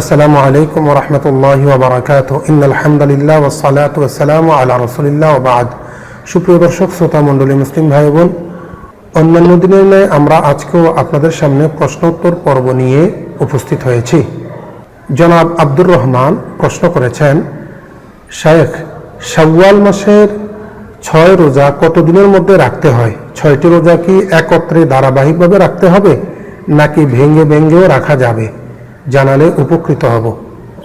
আসসালামু আলাইকুম রহমতুল্লাহ ওবরাকাত ইন্দালহামদুলিল্লাহ ওসালাত ওসালাম আল্লাহ রসুলিল্লাহ ওবাদ সুপ্রিয় দর্শক, শ্রোতা মণ্ডলী, মুসলিম ভাই বোন অন্যান্য দিনের ন্যায় আমরা আজকেও আপনাদের সামনে প্রশ্নোত্তর পর্ব নিয়ে উপস্থিত হয়েছি। জনাব আব্দুর রহমান প্রশ্ন করেছেন, শায়েখ, শাওয়াল মাসের ছয় রোজা কতদিনের মধ্যে রাখতে হয়? ছয়টি রোজা কি একত্রে ধারাবাহিকভাবে রাখতে হবে নাকি ভেঙে ভেঙ্গেও রাখা যাবে? জানালে উপকৃত হব।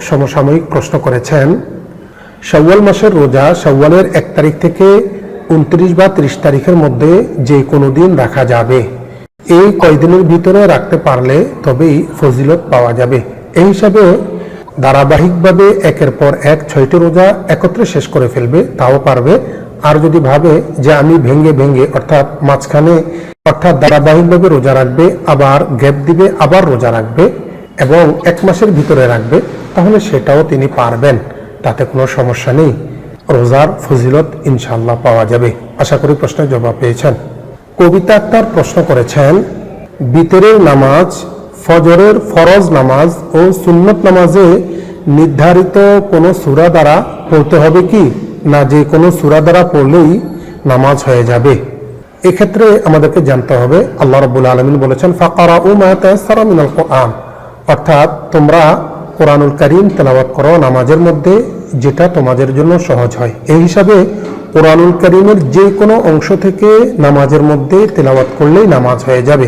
সমসাময়িক প্রশ্ন করেছেন, শাওয়াল মাসের রোজা শাওয়ালের এক তারিখ থেকে উনত্রিশ বা ত্রিশ তারিখের মধ্যে যে কোনো দিন রাখা যাবে। এই কয়দিনের ভিতরে রাখতে পারলে তবেই ফজিলত পাওয়া যাবে। এই হিসাবে ধারাবাহিকভাবে একের পর এক ছয়টি রোজা একত্রে শেষ করে ফেলবে, তাও পারবে। আর যদি ভাবে যে আমি ভেঙ্গে ভেঙ্গে অর্থাৎ মাঝখানে, অর্থাৎ ধারাবাহিকভাবে রোজা রাখবে, আবার গ্যাপ দিবে, আবার রোজা রাখবে এবং এক মাসের ভিতরে রাখবে, তাহলে সেটাও তিনি পারবেন। তাতে কোনো সমস্যা নেই। রোজার ফজিলত ইনশাল্লাহ পাওয়া যাবে। আশা করি প্রশ্নের জবাব পেয়েছেন। কবিতা আক্তার প্রশ্ন করেছেন, বিতরের নামাজ, ফজরের ফরজ নামাজ ও সুন্নত নামাজে নির্ধারিত কোনো সূরা দ্বারা পড়তে হবে কি? না যে কোনো সূরা দ্বারা পড়লেই নামাজ হয়ে যাবে। এক্ষেত্রে আমাদেরকে জানতে হবে, আল্লাহ রব্বুল আলমিন বলেছেন ফাকারা ও মায়াতায়াসসারা মিনাল কোরআন। অর্থাৎ তোমরা কোরআনুল করিম তেলাওয়াত করো নামাজের মধ্যে, যেটা তোমাদের জন্য সহজ হয়। এই হিসাবে কোরআনুল করিমের যে কোনো অংশ থেকে নামাজের মধ্যে তেলাওয়াত করলেই নামাজ হয়ে যাবে।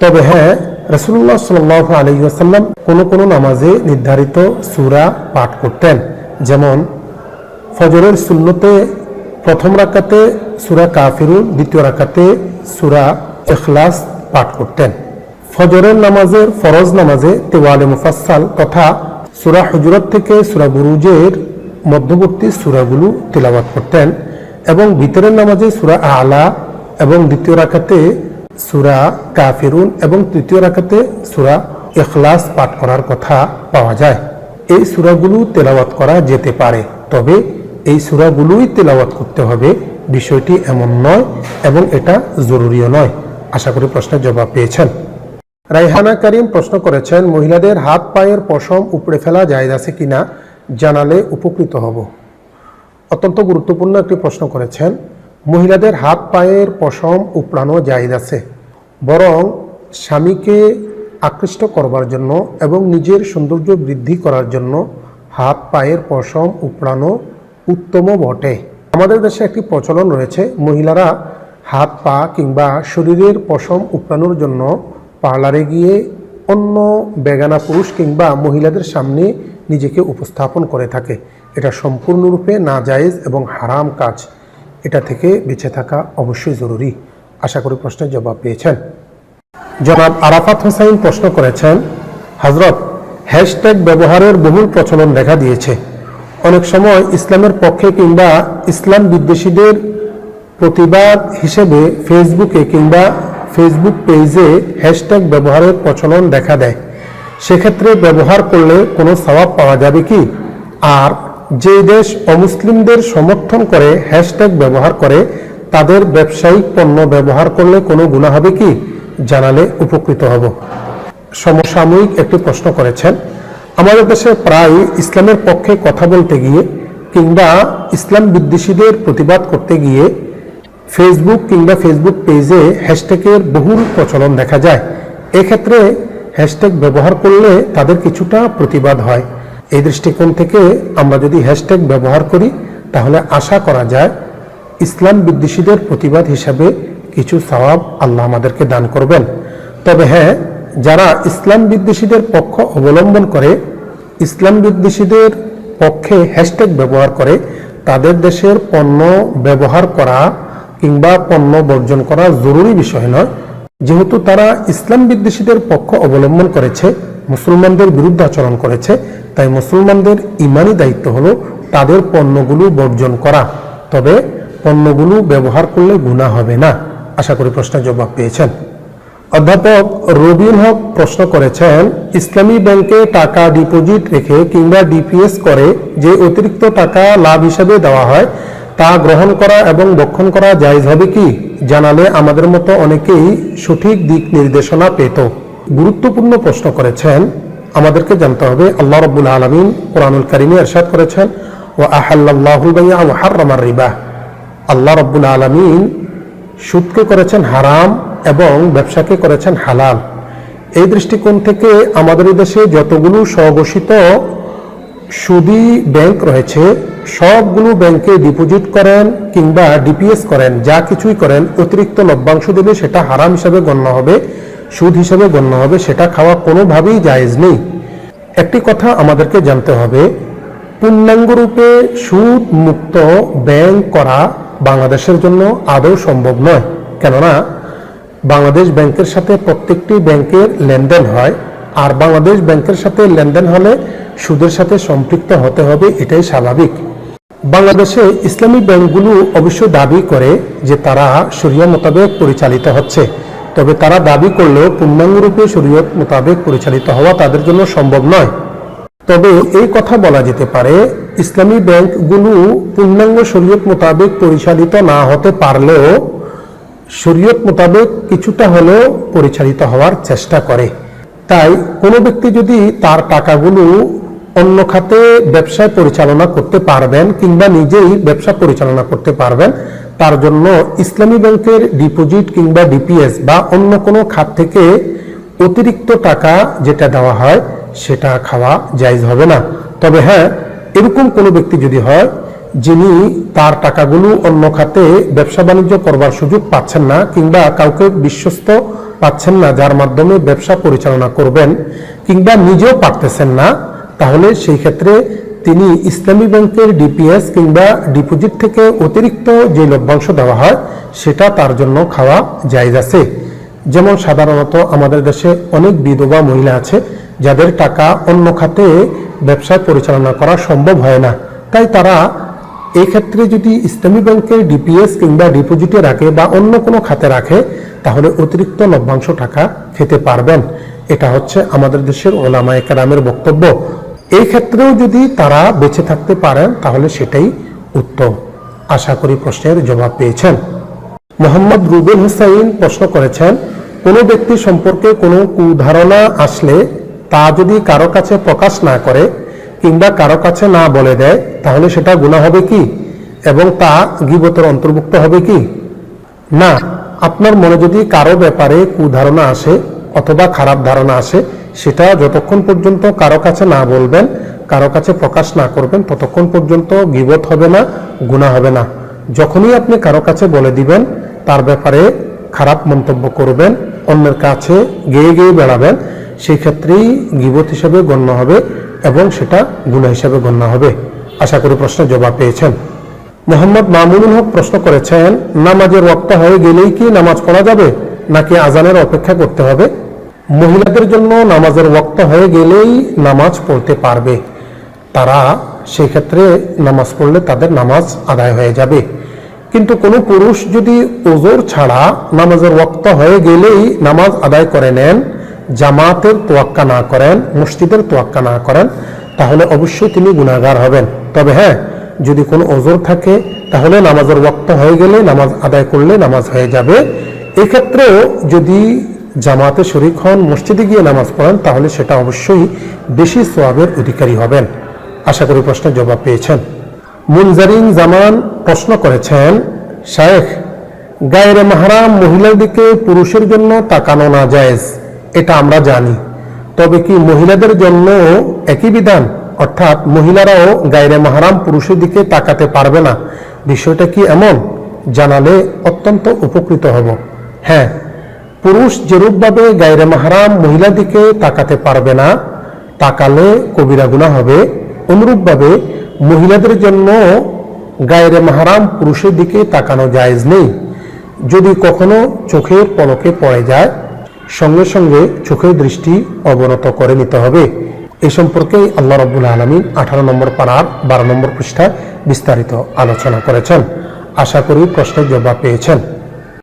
তবে হ্যাঁ রসুল্লাহ সাল আলী আসাল্লাম কোনো কোনো নামাজে নির্ধারিত সুরা পাঠ করতেন। যেমন, ফজরের সুন্নতে প্রথম রাকাতে সুরা কাফিরুন, দ্বিতীয় রাকাতে সুরা এখলাস পাঠ করতেন। ফজরের নামাজের ফরজ নামাজে তেওয়ালে মুফাসাল তথা সুরা হুজরত থেকে সুরা বুরুজের মধ্যবর্তী সুরাগুলো তিলাবাত করতেন এবং ভিতরের নামাজে সুরা আলা এবং দ্বিতীয় রাখাতে সুরা কাফিরুন এবং তৃতীয় রাখাতে সুরা এখলাস পাঠ করার কথা পাওয়া যায়। এই সুরাগুলো তেলাওয়াত করা যেতে পারে, তবে এই সুরাগুলোই তেলাওয়াত করতে হবে। বিষয়টি এমন নয় এবং এটা জরুরিও নয়। আশা করি প্রশ্নের জবাব পেয়েছেন। রাইহানা করিম প্রশ্ন করেছেন, মহিলাদের হাত পায়ের পশম উপড়ে ফেলা জায়জ আছে কিনা জানালে উপকৃত হব। অত্যন্ত গুরুত্বপূর্ণ একটি প্রশ্ন করেছেন, মহিলাদের হাত পায়ের পশম উপড়ানো জায়জ আছে, বরং স্বামীকে আকৃষ্ট করবার জন্য এবং নিজের সৌন্দর্য বৃদ্ধি করার জন্য হাত পায়ের পশম উপড়ানো উত্তম বটে। আমাদের দেশে একটি প্রচলন রয়েছে, মহিলারা হাত পা কিংবা শরীরের পশম উপড়ানোর জন্য পার্লারে গিয়ে অন্য বেগানা পুরুষ কিংবা মহিলাদের সামনে নিজেকে উপস্থাপন করে থাকে। এটা সম্পূর্ণরূপে নাজায়েজ এবং হারাম কাজ। এটা থেকে বেঁচে থাকা অবশ্যই জরুরি। আশা করি প্রশ্নের জবাব পেয়েছেন। জনাব আরাফাত হোসাইন প্রশ্ন করেছেন হজরত হ্যাশট্যাগ ব্যবহারের বহুল প্রচলন দেখা দিয়েছে। অনেক সময় ইসলামের পক্ষে কিংবা ইসলাম বিদ্বেষীদের প্রতিবাদ হিসেবে ফেসবুকে কিংবা ফেসবুক পেজে হ্যাশট্যাগ ব্যবহারের প্রচলন দেখা দেয়। সেক্ষেত্রে ব্যবহার করলে কোনো সওয়াব পাওয়া যাবে কি? আর যে দেশ অমুসলিমদের সমর্থন করে হ্যাশট্যাগ ব্যবহার করে, তাদের ব্যবসায়িক পণ্য ব্যবহার করলে কোনো গুণা হবে কি? জানালে উপকৃত হব। সমসাময়িক একটি প্রশ্ন করেছেন, আমাদের দেশে প্রায় ইসলামের পক্ষে কথা বলতে গিয়ে কিংবা ইসলাম বিদ্বেষীদের প্রতিবাদ করতে গিয়ে ফেসবুক কিংবা ফেসবুক পেজে হ্যাশট্যাগের বহুল প্রচলন দেখা যায়। এক্ষেত্রে হ্যাশট্যাগ ব্যবহার করলে তাদের কিছুটা প্রতিবাদ হয়। এই দৃষ্টিকোণ থেকে আমরা যদি হ্যাশট্যাগ ব্যবহার করি, তাহলে আশা করা যায় ইসলাম বিদ্বেষীদের প্রতিবাদ হিসাবে কিছু সওয়াব আল্লাহ আমাদেরকে দান করবেন। তবে হ্যাঁ যারা ইসলাম বিদ্বেষীদের পক্ষ অবলম্বন করে, ইসলাম বিদ্বেষীদের পক্ষে হ্যাশট্যাগ ব্যবহার করে, তাদের দেশের পণ্য ব্যবহার করা কিংবা পণ্য বর্জন করা জরুরি বিষয় নয়। যেহেতু তারা ইসলাম বিদ্বেষীদের পক্ষ অবলম্বন করেছে, মুসলমানদের বিরুদ্ধে আচরণ করেছে, তাই মুসলমানদের ইমানি দায়িত্ব হলো তাদের পণ্যগুলো বর্জন করা। তবে পণ্যগুলো ব্যবহার করলে গুণা হবে না, আশা করি প্রশ্নের জবাব পেয়েছেন। অধ্যাপক রবিউল হক প্রশ্ন করেছেন, ইসলামী ব্যাংকে টাকা ডিপোজিট রেখে কিংবা ডিপিএস করে যে অতিরিক্ত টাকা লাভ হিসাবে দেওয়া হয় তা গ্রহণ করা এবং বক্ষণ করা জায়জ হবে কি? জানালে আমাদের মতো অনেকেই সঠিক দিক নির্দেশনা পেত। গুরুত্বপূর্ণ প্রশ্ন করেছেন। আমাদেরকে জানতে হবে, আল্লাহ রব্বুল আলমিন কোরআনুল করিমে এরশাদ করেছেন ও আহাল্লাহুল বাইয়া ও রিবা আল্লাহ রব্বুল আলমিন সুদকে করেছেন হারাম এবং ব্যবসাকে করেছেন হালাল। এই দৃষ্টিকোণ থেকে আমাদের দেশে যতগুলো স্বঘোষিত সুদী ব্যাংক রয়েছে, সবগুলো ব্যাংকে ডিপোজিট করেন কিংবা ডিপিএস করেন, যা কিছুই করেন, অতিরিক্ত লভ্যাংশ দিলে সেটা হারাম হিসাবে গণ্য হবে, সুদ হিসাবে গণ্য হবে, সেটা খাওয়া কোনোভাবেই জায়েজ নেই। একটি কথা আমাদেরকে জানতে হবে, পূর্ণাঙ্গ রূপে সুদ মুক্ত ব্যাংক করা বাংলাদেশের জন্য আদৌ সম্ভব নয়, কেননা বাংলাদেশ ব্যাংকের সাথে প্রত্যেকটি ব্যাংকের লেনদেন হয়, আর বাংলাদেশ ব্যাংকের সাথে লেনদেন হলে সুদের সাথে সম্পৃক্ত হতে হবে, এটাই স্বাভাবিক। বাংলাদেশে ইসলামী ব্যাংকগুলো অবশ্য দাবি করে যে তারা শরিয়া মোতাবেক পরিচালিত হচ্ছে। তবে তারা দাবি করলেও পূর্ণাঙ্গরূপে শরীয়ত মোতাবেক পরিচালিত হওয়া তাদের জন্য সম্ভব নয়। তবে এই কথা বলা যেতে পারে, ইসলামী ব্যাংকগুলো পূর্ণাঙ্গ শরীয়ত মোতাবেক পরিচালিত না হতে পারলেও শরীয়ত মোতাবেক কিছুটা হলেও পরিচালিত হওয়ার চেষ্টা করে। তাই কোনো ব্যক্তি যদি তার টাকাগুলো অন্য খাতে ব্যবসায় পরিচালনা করতে পারবেন কিংবা নিজেই ব্যবসা পরিচালনা করতে পারবেন, তার জন্য ইসলামী ব্যাংকের ডিপোজিট কিংবা ডিপিএস বা অন্য কোনো খাত থেকে অতিরিক্ত টাকা যেটা দেওয়া হয় সেটা খাওয়া জায়জ হবে না। তবে হ্যাঁ এরকম কোনো ব্যক্তি যদি হয়, যিনি তার টাকাগুলো অন্য খাতে ব্যবসা বাণিজ্য করবার সুযোগ পাচ্ছেন না কিংবা কাউকে বিশ্বস্ত পাচ্ছেন না, যার মাধ্যমে ব্যবসা পরিচালনা করবেন কিংবা নিজেও পারতেছেন না তাহলে সেই ক্ষেত্রে তিনি ইসলামী ব্যাংকের ডিপিএস কিংবা ডিপোজিট থেকে অতিরিক্ত যে লভ্যাংশ দেওয়া হয়, সেটা তার জন্য খাওয়া জায়জ আছে। যেমন সাধারণত আমাদের দেশে অনেক বিধবা মহিলা আছে, যাদের টাকা অন্য খাতে ব্যবসায় পরিচালনা করা সম্ভব হয় না। তাই তারা এই ক্ষেত্রে যদি ইসলামী ব্যাংকের ডিপিএস কিংবা ডিপোজিটে রাখে বা অন্য কোনো খাতে রাখে, তাহলে অতিরিক্ত লভ্যাংশ টাকা খেতে পারবেন। এটা হচ্ছে আমাদের দেশের ওলামা একরামের বক্তব্য। এই ক্ষেত্রেও যদি তারা বেঁচে থাকতে পারেন, তাহলে সেটাই উত্তম। আশা করি প্রশ্নের জবাব পেয়েছেন। মোহাম্মদ রুবেল হুসাইন প্রশ্ন করেছেন, কোনো ব্যক্তি সম্পর্কে কোনো কুধারণা আসলে তা যদি কারও কাছে প্রকাশ না করে কিংবা কারও কাছে না বলে দেয়, তাহলে সেটা গুণা হবে কি? এবং তা গিবতের অন্তর্ভুক্ত হবে কি? না, আপনার মনে যদি কারও ব্যাপারে কুধারণা আসে অথবা খারাপ ধারণা আসে সেটা যতক্ষণ পর্যন্ত কারও কাছে না বলবেন, কারও কাছে প্রকাশ না করবেন, ততক্ষণ পর্যন্ত গিবত হবে না গুণা হবে না। যখনই আপনি কারও কাছে বলে দিবেন, তার ব্যাপারে খারাপ মন্তব্য করবেন, অন্যের কাছে গেয়ে গেয়ে বেড়াবেন, সেই ক্ষেত্রেই গিবত হিসেবে গণ্য হবে এবং সেটা গুণা হিসেবে গণ্য হবে। আশা করি প্রশ্নের জবাব পেয়েছেন। মোহাম্মদ মামুনুল হক প্রশ্ন করেছেন, নামাজের রক্ত হয়ে গেলেই কি নামাজ পড়া যাবে, নাকি আজানের অপেক্ষা করতে হবে? মহিলাদের জন্য নামাজের ওয়াক্ত হয়ে গেলেই নামাজ পড়তে পারবে। তারা সেক্ষেত্রে নামাজ পড়লে তাদের নামাজ আদায় হয়ে যাবে। কিন্তু কোনো পুরুষ যদি ওজোর ছাড়া নামাজের ওয়াক্ত হয়ে গেলেই নামাজ আদায় করে নেন, জামাতের তোয়াক্কা না করেন, মসজিদের তোয়াক্কা না করেন, তাহলে অবশ্যই তিনি গুণাগার হবেন। তবে হ্যাঁ যদি কোনো ওজোর থাকে, তাহলে নামাজের ওয়াক্ত হয়ে গেলে, নামাজ আদায় করলে নামাজ হয়ে যাবে। এক্ষেত্রেও যদি জামাতে শরিক হন, মসজিদে গিয়ে নামাজ পড়েন, তাহলে সেটা অবশ্যই বেশি সোয়াবের অধিকারী হবেন। আশা করি প্রশ্নের জবাব পেয়েছেন। মুনজারিন জামান প্রশ্ন করেছেন, শায়েখ, গায়ের মাহারাম মহিলার দিকে পুরুষের জন্য তাকানো না জায়েজ এটা আমরা জানি। তবে কি মহিলাদের জন্য একই বিধান? অর্থাৎ মহিলারাও গায়ের মাহারাম পুরুষের দিকে তাকাতে পারবে না। বিষয়টা কি এমন? জানালে অত্যন্ত উপকৃত হব। হ্যাঁ পুরুষ যেরূপভাবে গায়ের মাহারাম মহিলা দিকে তাকাতে পারবে না, তাকালে কবিরা গুণা হবে। অনুরূপভাবে মহিলাদের জন্য গায়ের মাহারাম পুরুষের দিকে তাকানো জায়েজ নেই। যদি কখনো চোখের পলকে পড়ে যায়, সঙ্গে সঙ্গে চোখের দৃষ্টি অবনত করে নিতে হবে। এ সম্পর্কে আল্লাহ রব্বুল আলমী আঠারো নম্বর পাড়ার বারো নম্বর পৃষ্ঠায় বিস্তারিত আলোচনা করেছেন। আশা করি প্রশ্নের জবাব পেয়েছেন।